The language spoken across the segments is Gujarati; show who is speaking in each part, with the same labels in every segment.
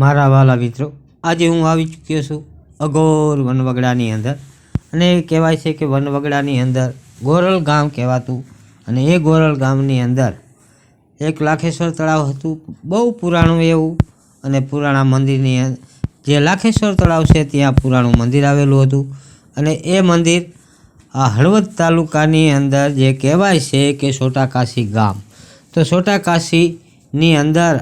Speaker 1: મારા વાલા મિત્રો, આજે હું આવી ચૂક્યો છું અઘોર વનવગડાની અંદર. અને એ કહેવાય છે કે વનવગડાની અંદર ગોરલ ગામ કહેવાતું અને એ ગોરલ ગામની અંદર એક લાખેશ્વર તળાવ હતું, બહુ પુરાણું એવું અને પુરાણા મંદિરની જે લાખેશ્વર તળાવ છે ત્યાં પુરાણું મંદિર આવેલું હતું. અને એ મંદિર આ હળવદ તાલુકાની અંદર જે કહેવાય છે કે સોટાકાશી ગામ. તો સોટાકાશીની અંદર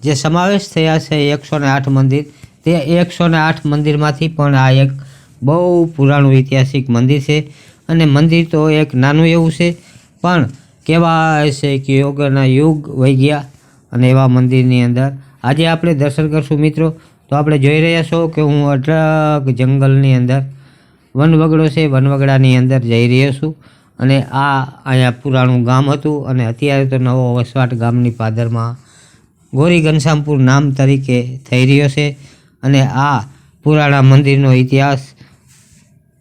Speaker 1: જે સમાવેશ થયા છે એકસો ને આઠ મંદિર. તે એકસો ને આઠ મંદિરમાંથી પણ આ એક બહુ પુરાણું ઐતિહાસિક મંદિર છે અને મંદિર તો એક નાનું એવું છે, પણ કહેવાય છે કે યોગના યુગ વહી ગયા અને એવા મંદિરની અંદર. આજે આપણે દર્શન કરશું મિત્રો. તો આપણે જોઈ રહ્યા છો કે હું અઢળક જંગલની અંદર, વનવગડો છે, વનવગડાની અંદર જઈ રહ્યો છું. અને આ અહીંયા પુરાણું ગામ હતું અને અત્યારે તો નવો વસવાટ ગામની પાદરમાં ગોરી ઘનશ્યામપુર નામ તરીકે થઈ રહ્યો છે અને આ પુરાણા મંદિરનો ઇતિહાસ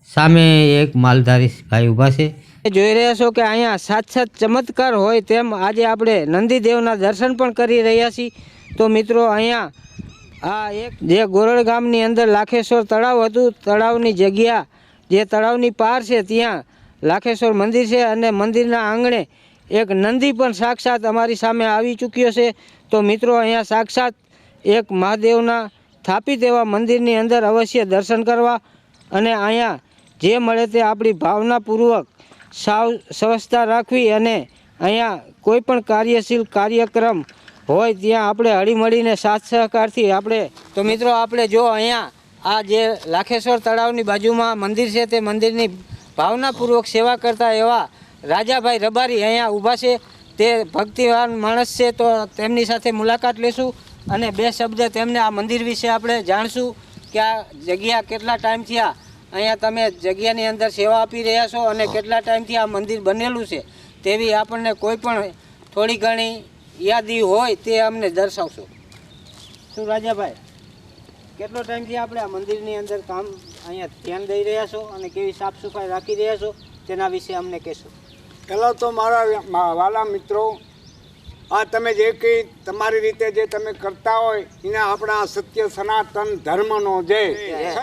Speaker 1: સામે એક માલધારી ભાઈ ઊભા છે. જોઈ રહ્યા છો કે અહીંયા સાત સાત ચમત્કાર હોય તેમ આજે આપણે નંદીદેવના દર્શન પણ કરી રહ્યા છીએ. તો મિત્રો, અહીંયા આ એક જે ગોરડ ગામની અંદર લાખેશ્વર તળાવ હતું, તળાવની જગ્યા જે તળાવની પાર છે ત્યાં લાખેશ્વર મંદિર છે અને મંદિરના આંગણે એક નંદી પણ સાક્ષાત અમારી સામે આવી ચૂક્યો છે. તો મિત્રો અહીંયા સાક્ષાત એક મહાદેવના સ્થાપિત એવા મંદિરની અંદર અવશ્ય દર્શન કરવા અને અહીંયા જે મળે તે આપણી ભાવનાપૂર્વક સાવ સ્વચ્છતા રાખવી અને અહીંયા કોઈ પણ કાર્યશીલ કાર્યક્રમ હોય ત્યાં આપણે હળીમળીને સાથ સહકારથી આપણે તો મિત્રો આપણે જો અહીંયા આ જે લાખેશ્વર તળાવની બાજુમાં મંદિર છે તે મંદિરની ભાવનાપૂર્વક સેવા કરતા એવા રાજાભાઈ રબારી અહીંયા ઊભા છે. તે ભક્તિવાન માણસ છે તો તેમની સાથે મુલાકાત લેશું અને બે શબ્દ તેમને આ મંદિર વિશે આપણે જાણશું કે આ જગ્યા કેટલા ટાઈમથી આ અહીંયા તમે જગ્યાની અંદર સેવા આપી રહ્યા છો અને કેટલા ટાઈમથી આ મંદિર બનેલું છે તેવી આપણને કોઈ પણ થોડી ઘણી યાદી હોય તે અમને દર્શાવશો. શું રાજાભાઈ કેટલો ટાઈમથી આપણે આ મંદિરની અંદર કામ અહીંયા ધ્યાન દઈ રહ્યા છો અને કેવી સાફ સફાઈ રાખી રહ્યા છો તેના વિશે અમને કહેશો.
Speaker 2: પહેલાં તો મારા વાલા મિત્રો આ તમે જે કંઈ તમારી રીતે જે તમે કરતા હોય એના આપણા સત્ય સનાતન ધર્મનો જય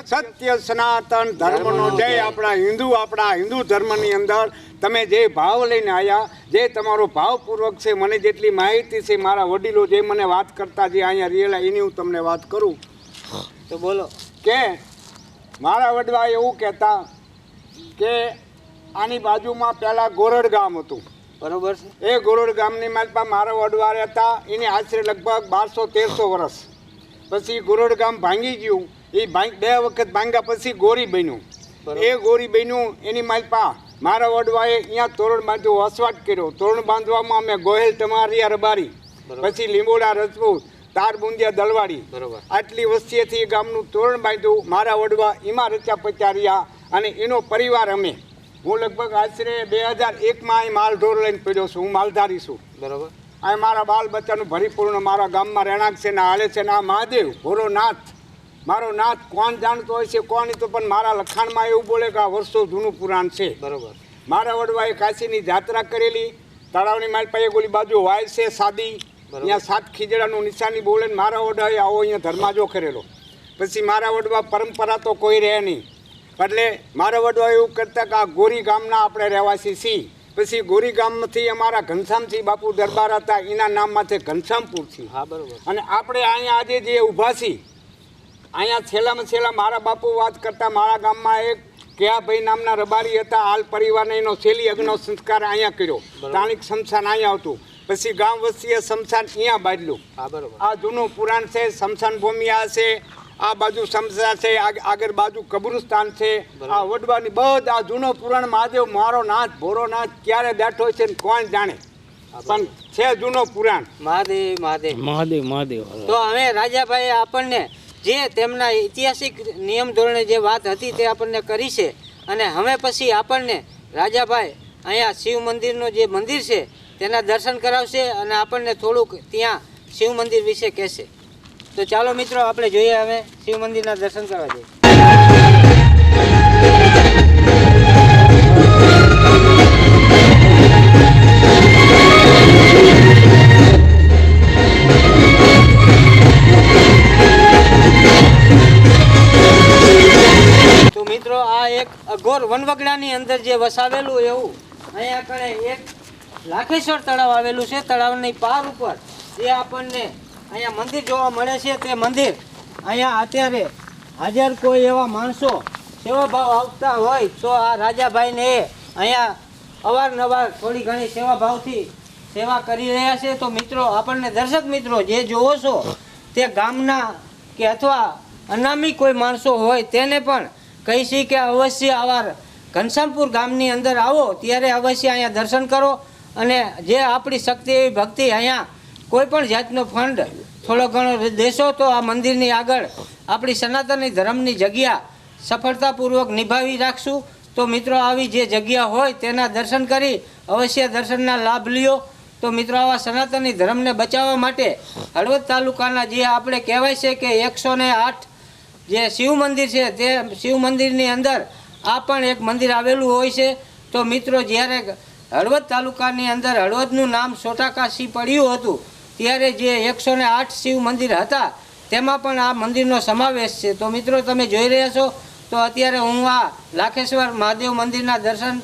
Speaker 2: સત્ય સનાતન ધર્મનો જય આપણા હિન્દુ આપણા હિન્દુ ધર્મની અંદર તમે જે ભાવ લઈને આવ્યા જે તમારો ભાવપૂર્વક છે મને જેટલી માહિતી છે મારા વડીલો જે મને વાત કરતા જે અહીંયા રિયેલા એની હું તમને વાત કરું.
Speaker 1: તો બોલો.
Speaker 2: કે મારા વડવા એવું કહેતા કે આની બાજુમાં પહેલાં ગોરડ ગામ હતું.
Speaker 1: બરોબર છે.
Speaker 2: એ ગોરડ ગામની માલપા મારા વડવારે હતા. એની આશરે લગભગ બારસો તેરસો વર્ષ. પછી ગોરડ ગામ ભાંગી ગયું. એ બે વખત ભાંગ્યા પછી ગોરી બન્યું. એ ગોરી બન્યું એની માલપા મારા વડવાએ અહીંયા તોરણ બાંધ્યો વસવાટ કર્યો. તોરણ બાંધવામાં અમે ગોહેલ તમારિયા રબારી પછી લીંબોડા રજપૂત તાર બુંદિયા દલવાડી
Speaker 1: બરોબર.
Speaker 2: આટલી વસ્તીએથી એ ગામનું તોરણ બાંધ્યું. મારા વડવા એમાં રચ્યા પચાર્યા અને એનો પરિવાર અમે હું લગભગ આશરે બે હજાર એકમાં અહીં માલ ઢોર લઈને પડ્યો છું હું માલધારી છું.
Speaker 1: બરાબર.
Speaker 2: અહીં મારા બાલ બચ્ચાનું ભરીપૂર્ણ મારા ગામમાં રહેણાંક છે ને હાલે છે ને આ મહાદેવ ભોરો નાથ મારો નાથ કોણ જાણતો હોય છે કોણ તો પણ મારા લખાણમાં એવું બોલે કે આ વર્ષો જૂનું પુરાણ છે.
Speaker 1: બરાબર.
Speaker 2: મારા વડવાએ કાશીની જાત્રા કરેલી તળાવની મારી પાસે ગોલી બાજુ વાય છે સાદી. અહીંયા સાત ખીજડાનું નિશાની બોલે મારા વડવાએ આવો અહીંયા ધર્માજો કરેલો. પછી મારા વડવા પરંપરા તો કોઈ રહે નહીં. એટલે મારા વડવા એવું કરતા કે આ ગોરી ગામના આપણે રહેવાસી છીએ. પછી ગોરી ગામથી અમારા ઘનશ્યામસિંહ બાપુ દરબાર હતા એના નામમાંથી ઘનશ્યામપુર છીએ.
Speaker 1: હા બરોબર.
Speaker 2: અને આપણે અહીંયા આજે જે ઊભા છીએ અહીંયા છેલ્લામાં છેલ્લા મારા બાપુ વાત કરતા મારા ગામમાં એક કેયાભાઈ નામના રબારી હતા હાલ પરિવારને એનો છેલ્લી અગ્નો સંસ્કાર અહીંયા કર્યો. સ્થાનિક શમશાન અહીંયા હતું. પછી ગામ વસ્તીએ શમશાન અહીંયા બાંધ્યું
Speaker 1: હા બરોબર.
Speaker 2: આ જૂનું પુરાણ છે શમશાન ભૂમિ આ છે આ બાજુ સમસા છે આગ- આગળ બાજુ કબ્રસ્તાન છે. આ વડવાની બધ આ જૂનો પુરાણ મહાદેવ મારો નાથ ભોરો નાથ ક્યારે બેઠો છે ને કોણ જાણે? પણ છે જૂનો પુરાણ.
Speaker 1: મહાદેવ મહાદેવ.
Speaker 3: મહાદેવ મહાદેવ
Speaker 1: તો હવે રાજાભાઈ આપણને જે તેમના ઐતિહાસિક નિયમ ધોરણે જે વાત હતી તે આપણને કરી છે. અને હવે પછી આપણને રાજાભાઈ અહીંયા શિવ મંદિરનો જે મંદિર છે તેના દર્શન કરાવશે અને આપણને થોડુંક ત્યાં શિવ મંદિર વિશે કહેશે. તો ચાલો મિત્રો, આપણે જોઈએ હવે શિવ મંદિરના દર્શન કરવા જઈએ. તો મિત્રો, આ એક અઘોર વનવગડાની અંદર જે વસાવેલું એવું, અહીંયા કણે એક લાખેશ્વર તળાવ આવેલું છે, તળાવની પાર ઉપર. એ આપણને અહીંયા મંદિર જોવા મળે છે તે મંદિર. અહીંયા અત્યારે હાજર કોઈ એવા માણસો સેવાભાવ આવતા હોય તો આ રાજાભાઈને એ અહીંયા અવારનવાર થોડી ઘણી સેવાભાવથી સેવા કરી રહ્યા છે. તો મિત્રો, આપણને દર્શક મિત્રો, જે જોવો છો તે ગામના કે અથવા અનામી કોઈ માણસો હોય તેને પણ કહીશી કે અવશ્ય આવા ઘનશ્યામપુર ગામની અંદર આવો. ત્યારે અવશ્ય અહીંયા દર્શન કરો અને જે આપણી શક્તિ એવી ભક્તિ અહીંયા કોઈ પણ જાતનો ફંડ, થોડો ઘણો દેશો તો આ મંદિરની આગળ આપણી સનાતની ધર્મની જગ્યા સફળતાપૂર્વક નિભાવી રાખશું. તો મિત્રો, આવી જે જગ્યા હોય તેના દર્શન કરી, અવશ્ય દર્શનના લાભ લ્યો. તો મિત્રો, આવા સનાતની ધર્મને બચાવવા માટે હળવદ તાલુકાના જે આપણે કહેવાય છે કે એકસો આઠ જે શિવ મંદિર છે, તે શિવ મંદિરની અંદર આ પણ એક મંદિર આવેલું હોય છે. તો મિત્રો, જ્યારે હળવદ તાલુકાની અંદર હળવદનું નામ સોટાકાશી પડ્યું હતું ત્યારે જે એકસો ને આઠ શિવ મંદિર હતા, તેમાં પણ આ મંદિરનો સમાવેશ છે. તો મિત્રો, તમે જોઈ રહ્યા છો, તો અત્યારે હું આ લાખેશ્વર મહાદેવ મંદિરના દર્શન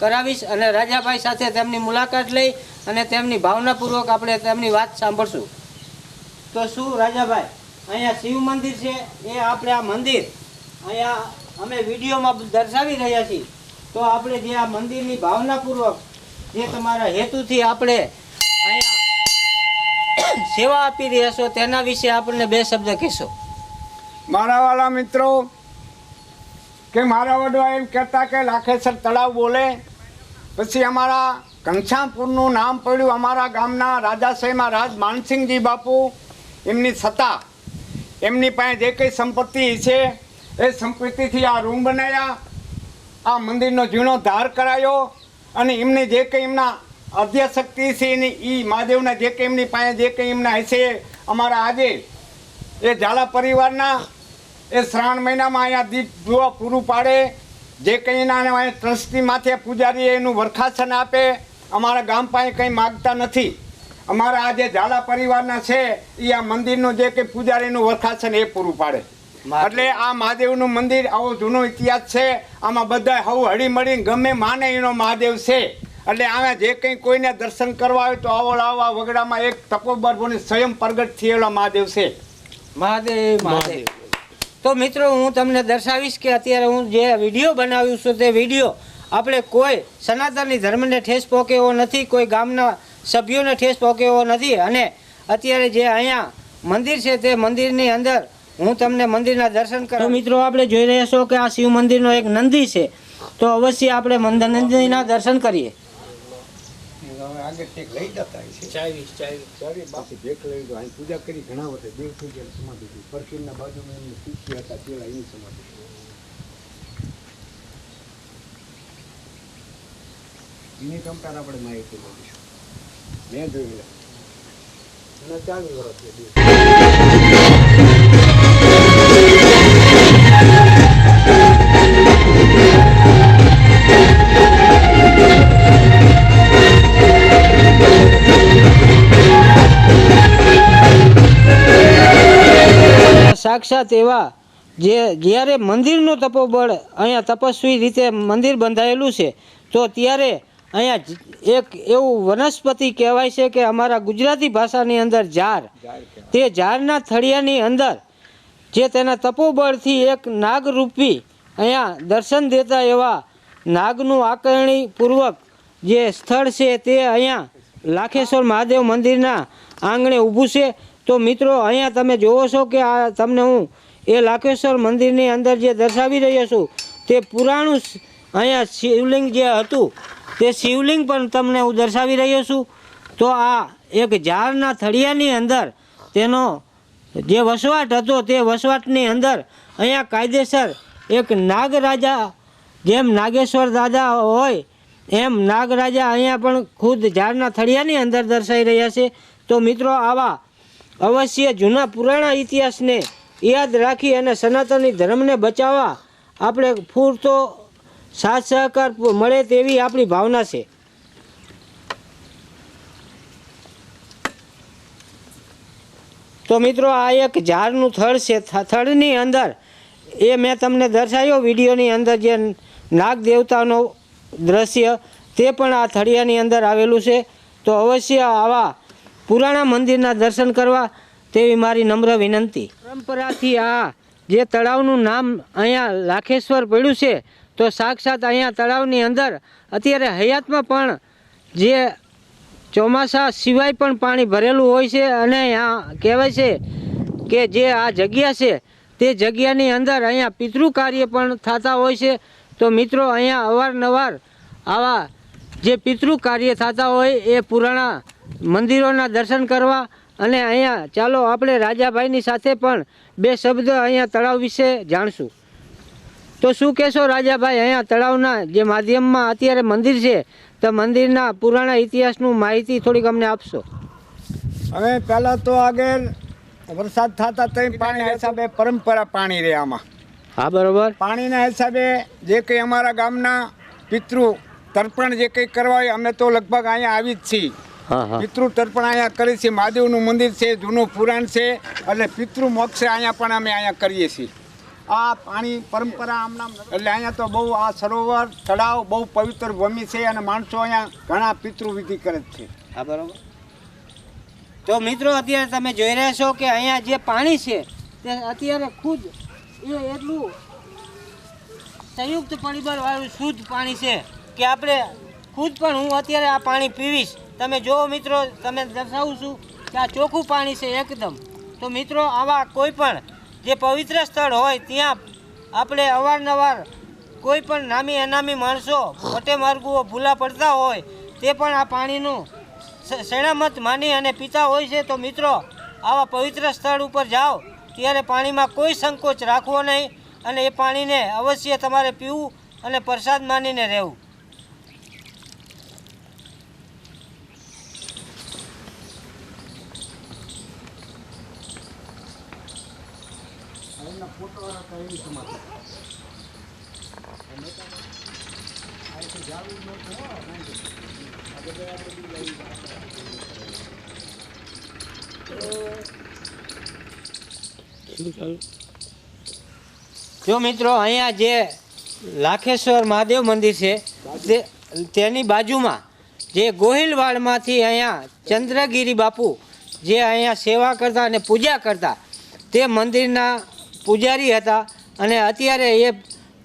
Speaker 1: કરાવીશ અને રાજાભાઈ સાથે તેમની મુલાકાત લઈ અને તેમની ભાવનાપૂર્વક આપણે તેમની વાત સાંભળશું. તો શું રાજાભાઈ, અહીંયા શિવ મંદિર છે, એ આપણે આ મંદિર અહીંયા અમે વિડીયોમાં દર્શાવી રહ્યા છીએ. તો આપણે જે આ મંદિરની ભાવનાપૂર્વક જે તમારા હેતુથી આપણે અહીંયા સેવા આપી રહ્યા છો, તેના વિશે આપણને બે શબ્દ કહેશો.
Speaker 2: મારા વાળા મિત્રો, કે મારા વડવા એમ કહેતા કે લાખેસર તળાવ બોલે, પછી અમારા ઘનશ્યામપુરનું નામ પડ્યું અમારા ગામના રાજાશાહીમાં રાજ માનસિંહજી બાપુ, એમની સત્તા, એમની પાસે જે કંઈ સંપત્તિ છે, એ સંપત્તિથી આ રૂમ બનાવ્યા આ મંદિરનો ધાર કરાયો, અને એમની જે કંઈ એમના અધ્યાશક્તિ છે એની એ મહાદેવના જે કંઈ એમની પાસે જે કંઈ એમના હશે અમારા આજે એ ઝાલા પરિવારના એ શ્રાવણ મહિનામાં અહીંયા દીપ જોવા પૂરું પાડે જે કંઈ એના અહીંયા ટ્રસ્ટી માથે પૂજારી એનું વરખાસન આપે અમારા ગામ પાસે કંઈ માગતા નથી. અમારા આ જે ઝાલા પરિવારના છે એ આ મંદિરનું જે કંઈ પૂજારીનું વરખાસન એ પૂરું પાડે. એટલે આ મહાદેવનું મંદિર આવો જૂનો ઇતિહાસ છે આમાં બધા હવ હળી મળીને ગમે માને એનો મહાદેવ છે. એટલે આમાં જે કંઈ કોઈને દર્શન કરવા હોય તો આવો લાવવા વગડામાં એક તપોબરભોની સ્વયં પ્રગટ થયેલા મહાદેવ છે.
Speaker 1: મહાદેવ મહાદેવ. તો મિત્રો હું તમને દર્શાવીશ કે અત્યારે હું જે વીડિયો બનાવ્યું છું તે વીડિયો આપણે કોઈ સનાતનની ધર્મને ઠેસ પહોંચે એવો નથી કોઈ ગામના સભ્યોને ઠેસ પહોંચે એવો નથી અને અત્યારે જે અહીંયા મંદિર છે તે મંદિરની અંદર હું તમને મંદિરના દર્શન કરું મિત્રો આપણે જોઈ રહ્યા છો કે આ શિવ મંદિરનો એક નંદી છે. તો અવશ્ય આપણે મંદિર નંદીના દર્શન કરીએ.
Speaker 2: આગળ ટેક લઈ જતા છે. ચાવી બાપુ ભેખ લઈ દો અહીં પૂજા કરી ઘણા વર્ષે દેવ થઈ ગયા સમાધિ થઈ. પરકીરના બાજુમાં એમની હતા એની સમાધિ એની કમ્પેર આપણે માહિતી મળીશું. મેં જોઈ લે ચાવી વર્ષ
Speaker 1: સાક્ષાત એવા જે જ્યારે મંદિરનું તપોબળ અહીંયા તપસ્વી રીતે મંદિર બંધાયેલું છે તો ત્યારે અહીંયા એક એવું વનસ્પતિ કહેવાય છે કે અમારા ગુજરાતી ભાષાની અંદર ઝાર તે ઝાડના થળિયાની અંદર જે તેના તપોબળથી એક નાગરૂપી અહીંયા દર્શન દેતા એવા નાગનું આકરણીપૂર્વક જે સ્થળ છે તે અહીંયા લાખેશ્વર મહાદેવ મંદિરના આંગણે ઊભું છે. તો મિત્રો, અહીંયા તમે જોવો છો કે આ તમને હું એ લાખેશ્વર મંદિરની અંદર જે દર્શાવી રહ્યો છું, તે પુરાણું અહીંયા શિવલિંગ જે હતું, તે શિવલિંગ પણ તમને હું દર્શાવી રહ્યો છું. તો આ એક ઝાડના થળિયાની અંદર તેનો જે વસવાટ હતો, તે વસવાટની અંદર અહીંયા કાયદેસર એક નાગરાજા, જેમ નાગેશ્વર દાદા હોય, એમ નાગરાજા અહીંયા પણ ખુદ ઝાડના થળિયાની અંદર દર્શાઈ રહ્યા છે. તો મિત્રો, આવા અવશ્ય જૂના પુરાણા ઇતિહાસને યાદ રાખી અને સનાતની ધર્મને બચાવવા આપણે પૂરતો સાથ સહકાર મળે તેવી આપણી ભાવના છે. તો મિત્રો, આ એક ઝાડનું થડ છે. થળની અંદર એ મેં તમને દર્શાવ્યો વિડીયોની અંદર જે નાગ દેવતાનો દ્રશ્ય, તે પણ આ થળિયાની અંદર આવેલું છે. તો અવશ્ય આવા પુરાણા મંદિરના દર્શન કરવા તેવી મારી નમ્ર વિનંતી. પરંપરાથી આ જે તળાવનું નામ અહીંયા લાખેશ્વર પડ્યું છે, તો સાક્ષાત અહીંયા તળાવની અંદર અત્યારે હયાતમાં પણ જે ચોમાસા સિવાય પણ પાણી ભરેલું હોય છે અને અહીંયા કહેવાય છે કે જે આ જગ્યા છે, તે જગ્યાની અંદર અહીંયા પિતૃ કાર્ય પણ થતા હોય છે. તો મિત્રો, અહીંયા અવારનવાર આવા જે પિતૃ કાર્ય થતા હોય એ પુરાણા મંદિરોના દર્શન કરવા અને અહીંયા ચાલો આપણે રાજાભાઈની સાથે પણ બે શબ્દ અહીંયા તળાવ વિશે જાણશું. તો શું કહેશો રાજાભાઈ અહીંયા તળાવના જે માધ્યમમાં અત્યારે મંદિર છે તો મંદિરના પુરાણા ઇતિહાસનું માહિતી થોડીક અમને આપશો?
Speaker 2: હવે પહેલાં તો આગળ વરસાદ થતા તો પાણી હિસાબે પરંપરા પાણી રહે આમાં.
Speaker 1: હા બરોબર.
Speaker 2: પાણીના હિસાબે જે કંઈ અમારા ગામના પિતૃ તર્પણ જે કંઈ કરવા હોય અમે તો લગભગ અહીંયા આવી જ છીએ. પિતૃ તર્પણ અહીંયા કરીએ છીએ મહાદેવનું મંદિર છે જૂનું પુરાણ છે એટલે પિતૃ મોક્ષ અહીંયા પણ અમે અહીંયા કરીએ છીએ. આ પાણી પરંપરા આમનામ એટલે અહીંયા તો બહુ આ સરોવર તળાવ બહુ પવિત્ર ભૂમિ છે અને માણસો અહીંયા ઘણા પિતૃ વિધિ કરે છે.
Speaker 1: હા બરોબર. તો મિત્રો અત્યારે તમે જોઈ રહ્યા છો કે અહીંયા જે પાણી છે તે અત્યારે ખુદ એ એટલું સંયુક્ત પરિબળવાળું શુદ્ધ પાણી છે કે આપણે ખુદ પણ હું અત્યારે આ પાણી પીવીશ. તમે જુઓ મિત્રો, તમે દર્શાવું છું કે આ ચોખ્ખું પાણી છે એકદમ. તો મિત્રો, આવા કોઈ પણ જે પવિત્ર સ્થળ હોય, ત્યાં આપણે અવારનવાર કોઈ પણ નામી અનામી માણસો મોટે માર્ગુઓ ભૂલા પડતા હોય, તે પણ આ પાણીનું સ- શેણામત માની અને પીતા હોય છે. તો મિત્રો, આવા પવિત્ર સ્થળ ઉપર જાઓ, ત્યારે પાણીમાં કોઈ સંકોચ રાખવો નહીં અને એ પાણીને અવશ્ય તમારે પીવું અને પ્રસાદ માનીને રહેવું. જો મિત્રો, અહીંયા જે લાખેશ્વર મહાદેવ મંદિર છે તેની બાજુમાં જે ગોહિલવાડમાંથી અહીંયા ચંદ્રગીરી બાપુ જે અહીંયા સેવા કરતા અને પૂજા કરતા, તે મંદિરના પૂજારી હતા અને અત્યારે એ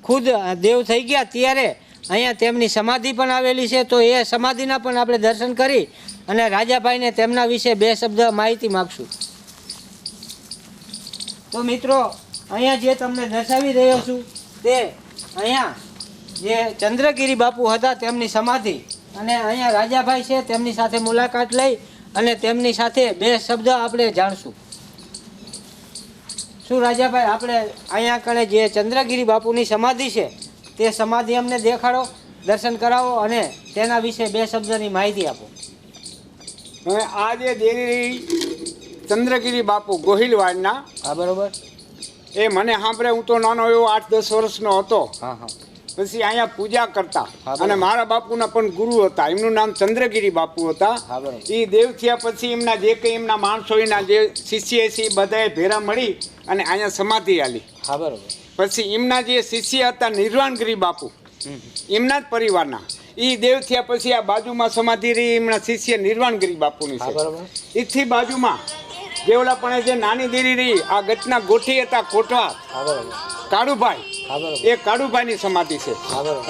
Speaker 1: ખુદ દેવ થઈ ગયા. ત્યારે અહીંયા તેમની સમાધિ પણ આવેલી છે. તો એ સમાધિના પણ આપણે દર્શન કરી અને રાજાભાઈને તેમના વિશે બે શબ્દ માહિતી માગશું. તો મિત્રો, અહીંયા જે તમને દર્શાવી રહ્યો છું તે અહીંયા જે ચંદ્રગીરી બાપુ હતા તેમની સમાધિ અને અહીંયા રાજાભાઈ છે તેમની સાથે મુલાકાત લઈ અને તેમની સાથે બે શબ્દ આપણે જાણશું. શું રાજાભાઈ આપણે અહીંયા કણે જે ચંદ્રગીરી બાપુની સમાધિ છે તે સમાધિ અમને દેખાડો દર્શન કરાવો અને તેના વિશે બે શબ્દની માહિતી આપો.
Speaker 2: હવે આ જે દેરી ચંદ્રગીરી બાપુ ગોહિલવાડના
Speaker 1: હા બરોબર.
Speaker 2: એ મને સાંભળે હું તો નાનો એવો આઠ દસ વર્ષનો હતો.
Speaker 1: હા હા.
Speaker 2: પછી અહીંયા પૂજા કરતા. અને મારા બાપુના પણ ગુરુ હતા. એમનું નામ ચંદ્રગીરી બાપુ હતા. એ દેવ થયા પછી એમના જે કંઈ એમના માણસો એના જે શિષ્ય છે એ બધાએ ભેરા મળી અને અહીંયા સમાધિ આલી. પછી એમના જે શિષ્ય હતા નિર્વાણગીરી બાપુ એમના જ પરિવારના. એ દેવ થયા પછી આ બાજુમાં સમાધિ રહી એમના શિષ્ય નિર્વાણગીરી બાપુની છે. એથી બાજુમાં દેવલાપણે પણ જે નાની દેરી રહી આ ઘટના ગોઠી હતા
Speaker 1: કોઠવા
Speaker 2: કાળુભાઈ એ કાળુભાઈની સમાધિ છે.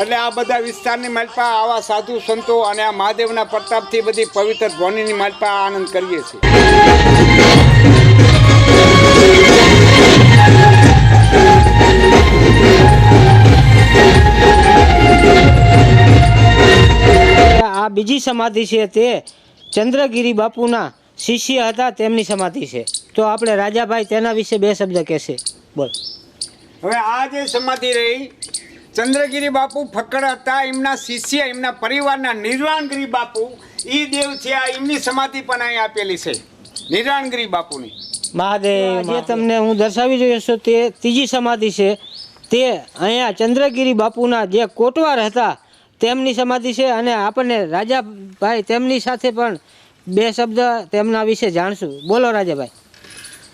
Speaker 2: એટલે આ બધા વિસ્તારની માલપા આવા સાધુ સંતો અને આ મહાદેવના પ્રતાપથી બધી પવિત્ર ધ્વનિની માલપા આનંદ કરીએ છીએ.
Speaker 1: આ બીજી સમાધિ છે તે ચંદ્રગીરી બાપુના શિષ્ય હતા તેમની સમાધિ છે. તો આપણે રાજાભાઈ તેના વિશે બે શબ્દ કહેશે. બોલ.
Speaker 2: હવે આ જે સમાધિ રહી ચંદ્રગીરી બાપુ ફકડ હતા એમના શિષ્ય એમના પરિવારના નિર્વાણગીરી બાપુ એ દેવ છે આ એમની સમાધિ પણ અહીં આપેલી છે. નિર્વાણગીરી બાપુની.
Speaker 1: મહાદેવ જે તમને હું દર્શાવી રહ્યો છું તે ત્રીજી સમાધિ છે. તે અહીંયા ચંદ્રગીરી બાપુના જે કોટવાર હતા તેમની સમાધિ છે અને આપણને રાજાભાઈ તેમની સાથે પણ બે શબ્દ તેમના વિશે જાણશું. બોલો રાજાભાઈ.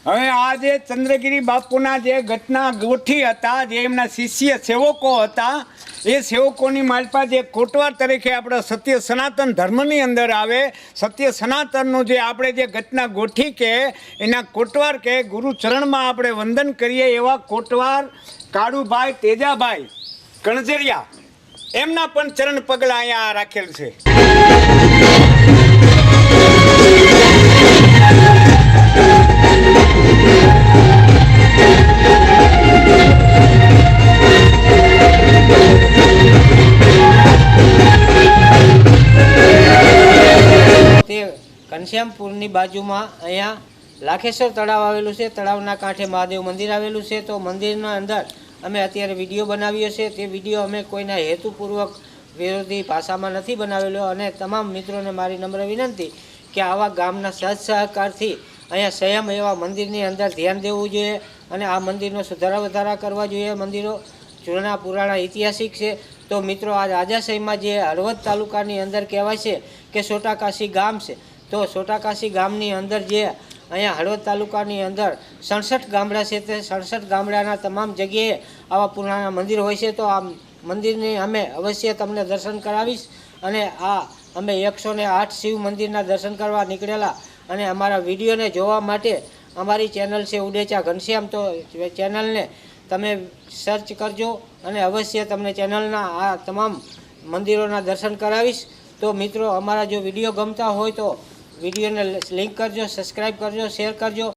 Speaker 2: હવે આ જે ચંદ્રગીરી બાપુના જે ઘટના ગોઠી હતા, જે એમના શિષ્ય સેવકો હતા, એ સેવકોની માલપા જે કોટવાર તરીકે આપણે સત્ય સનાતન ધર્મની અંદર આવે, સત્ય સનાતનનું જે આપણે જે ઘટના ગોઠી કે, એના કોટવાર કે ગુરુ ચરણમાં આપણે વંદન કરીએ એવા કોટવાર, કાળુભાઈ, તેજાભાઈ, કણજરિયા, એમના પણ ચરણ પગલાં અહીંયા રાખેલ છે.
Speaker 1: તે ઘનશ્યામપુરની બાજુમાં અહીંયા લાખેશ્વર તળાવ આવેલું છે. તળાવના કાંઠે મહાદેવ મંદિર આવેલું છે. તો મંદિરના અંદર અમે અત્યારે વીડિયો બનાવ્યો છે. તે વીડિયો અમે કોઈના હેતુપૂર્વક વિરોધી ભાષામાં નથી બનાવેલો અને તમામ મિત્રોને મારી નમ્ર વિનંતી કે આવા ગામના સહજ સહકારથી અહીંયા સંયમ એવા મંદિરની અંદર ધ્યાન દેવું જોઈએ અને આ મંદિરનો સુધારા વધારા કરવા જોઈએ. મંદિરો જૂના પુરાણા ઐતિહાસિક છે. તો મિત્રો આજ રાજાશાહીમાં જે હળવદ તાલુકાની અંદર કહેવાય છે કે સોટાકાશી ગામ છે. તો સોટાકાશી ગામની અંદર જે અહીંયા હળવદ તાલુકાની અંદર સડસઠ ગામડા છે તે સડસઠ ગામડાના તમામ જગ્યાએ આવા પુરાણા મંદિર હોય છે. તો આ મંદિરની અમે અવશ્ય તમને દર્શન કરાવીશ અને આ અમે એકસો ને આઠ શિવ મંદિરના દર્શન કરવા નીકળેલા અને અમારા વિડીયોને જોવા માટે અમારી ચેનલ છે ઉડેચા ઘનશ્યામ. તો ચેનલને તમે સર્ચ કરજો અને અવશ્ય તમને ચેનલના આ તમામ મંદિરોના દર્શન કરાવીશ. તો મિત્રો, અમારા જો વીડિયો ગમતા હોય તો વિડીયોને લિંક કરજો સબસ્ક્રાઈબ કરજો શેર કરજો.